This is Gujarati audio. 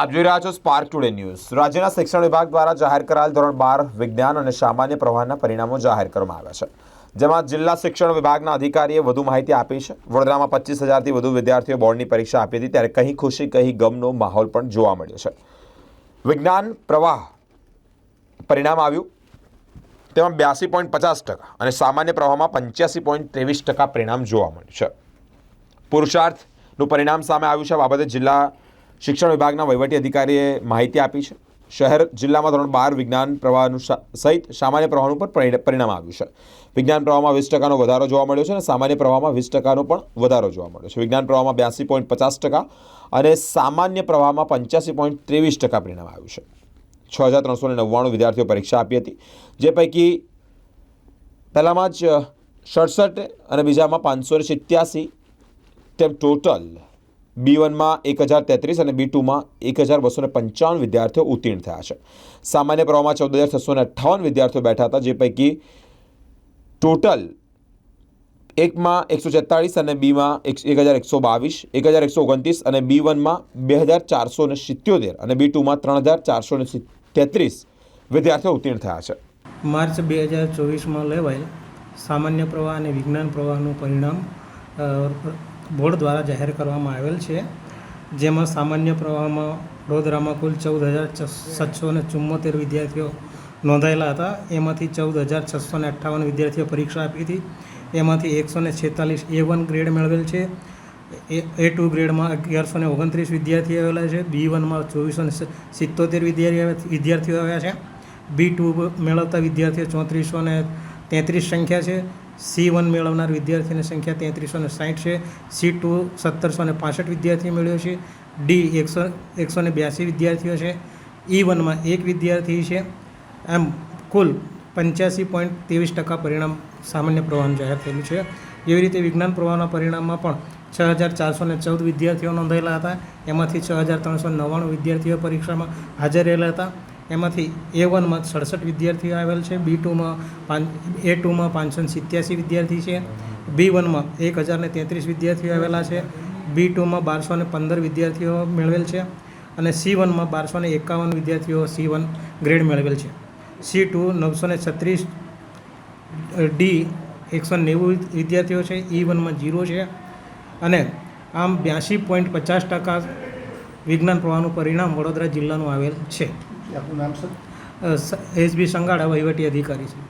આપ જોઈ રહ્યા છો સ્પાર્ક ટુડે ન્યૂઝ રાજ્યના શિક્ષણ વિભાગ દ્વારા જાહેર કરાયેલ ધોરણ બાર વિજ્ઞાન અને સામાન્ય પ્રવાહના પરિણામો જાહેર કરવામાં આવ્યા છે. જેમાં જિલ્લા શિક્ષણ વિભાગના અધિકારીએ વધુ માહિતી આપી છે. વડોદરામાં પચીસ હજારથી વધુ વિદ્યાર્થીઓ બોર્ડની પરીક્ષા આપી હતી, ત્યારે કહી ખુશી કહી ગમનો માહોલ પણ જોવા મળ્યો છે. વિજ્ઞાન પ્રવાહ પરિણામ આવ્યું. તેમાં બ્યાસી પોઈન્ટ પચાસ ટકા અને સામાન્ય પ્રવાહમાં પંચ્યાસી પોઈન્ટ ત્રેવીસ ટકા પરિણામ જોવા મળ્યું છે. પુરુષાર્થનું પરિણામ સામે આવ્યું છે. બાબતે જિલ્લા શિક્ષણ વિભાગના વહીવટી અધિકારીએ માહિતી આપી છે. શહેર જિલ્લામાં ધોરણ બાર વિજ્ઞાન પ્રવાહનું સહિત સામાન્ય પ્રવાહનું પણ પરિણામ આવ્યું છે. વિજ્ઞાન પ્રવાહમાં વીસ ટકાનો વધારો જોવા મળ્યો છે અને સામાન્ય પ્રવાહમાં વીસ ટકાનો પણ વધારો જોવા મળ્યો છે. વિજ્ઞાન પ્રવાહમાં બ્યાસી પોઈન્ટ પચાસ ટકા અને સામાન્ય પ્રવાહમાં પંચ્યાસી પોઈન્ટ ત્રેવીસ ટકા પરિણામ આવ્યું છે. છ હજાર ત્રણસો ને નવ્વાણું વિદ્યાર્થીઓ પરીક્ષા આપી હતી. જે પૈકી પહેલામાં જ સડસઠ અને બીજામાં પાંચસો ને સિત્યાસી તેમ ટોટલ બી વનમાં એક હજાર તેત્રીસ અને બી ટુમાં એક હજાર બસોને પંચાવન વિદ્યાર્થીઓ ઉત્તીર્ણ થયા છે. સામાન્ય પ્રવાહમાં ચૌદ હજાર છસો અઠ્ઠાવન વિદ્યાર્થીઓ બેઠા હતા, જે પૈકી ટોટલ એકમાં એકસો છેતાળીસ અને બીમાં એક એક હજાર એકસો બાવીસ, એક હજાર એકસો ઓગણત્રીસ અને બી વનમાં બે હજાર ચારસો ને સિત્યોતેર અને બી ટુમાં ત્રણ હજાર ચારસો ને તેત્રીસ વિદ્યાર્થીઓ ઉત્તીર્ણ થયા છે. માર્ચ બે હજાર ચોવીસમાં લેવાયેલ સામાન્ય પ્રવાહ અને વિજ્ઞાન પ્રવાહનું પરિણામ બોર્ડ દ્વારા જાહેર કરવામાં આવેલ છે, જેમાં સામાન્ય પ્રવાહમાં વડોદરામાં કુલ ચૌદ હજાર સાતસો ને ચુમ્મોતેર વિદ્યાર્થીઓ નોંધાયેલા હતા. એમાંથી ચૌદ હજાર છસો ને અઠ્ઠાવન વિદ્યાર્થીઓ પરીક્ષા આપી હતી. એમાંથી એકસો ને છેતાલીસ એ વન ગ્રેડ મેળવેલ છે. એ એ ટુ ગ્રેડમાં અગિયારસો ને ઓગણત્રીસ વિદ્યાર્થીઓ આવેલા છે. બી વનમાં ચોવીસો ને સિત્તોતેર વિદ્યાર્થી વિદ્યાર્થીઓ આવ્યા છે. બી ટુ મેળવતા વિદ્યાર્થીઓ ચોત્રીસો ને તેત્રીસ સંખ્યા છે. સી વન મેળવનાર વિદ્યાર્થીની સંખ્યા તેત્રીસો ને સાઠ છે. સી ટુ સત્તરસો ને પાસઠ વિદ્યાર્થીઓ મેળવ્યો છે. ડી એકસો એકસો ને બ્યાસી વિદ્યાર્થીઓ છે. ઈ વનમાં એક વિદ્યાર્થી છે. એમ કુલ પંચ્યાસી પોઈન્ટ ત્રેવીસ ટકા પરિણામ સામાન્ય પ્રવાહનું જાહેર થયેલું છે. એવી રીતે વિજ્ઞાન પ્રવાહના પરિણામમાં પણ છ હજાર ચારસો ને ચૌદ વિદ્યાર્થીઓ નોંધાયેલા હતા. એમાંથી છ હજાર ત્રણસો નવ્વાણું વિદ્યાર્થીઓ પરીક્ષામાં હાજર રહેલા હતા. એમાંથી એ વનમાં સડસઠ વિદ્યાર્થીઓ આવેલ છે બી ટુમાં પાંચ એ ટુમાં પાંચસો સિત્યાસી વિદ્યાર્થી છે બી વનમાં એક હજાર ને તેત્રીસ વિદ્યાર્થીઓ આવેલા છે બી ટુમાં બારસો ને પંદર વિદ્યાર્થીઓ મેળવેલ છે અને સી વનમાં બારસો ને એકાવન વિદ્યાર્થીઓ સી વન ગ્રેડ મેળવેલ છે. સી ટુ નવસો ને છત્રીસ ડી એકસો નેવું વિદ્યાર્થીઓ છે ઈ વનમાં જીરો છે અને આમ બ્યાસી પોઈન્ટ પચાસ ટકા વિજ્ઞાન પ્રવાહનું પરિણામ વડોદરા જિલ્લાનું આવેલ છે. આપનું નામ સર? એસબી સંગાડા વહીવટી અધિકારી છે.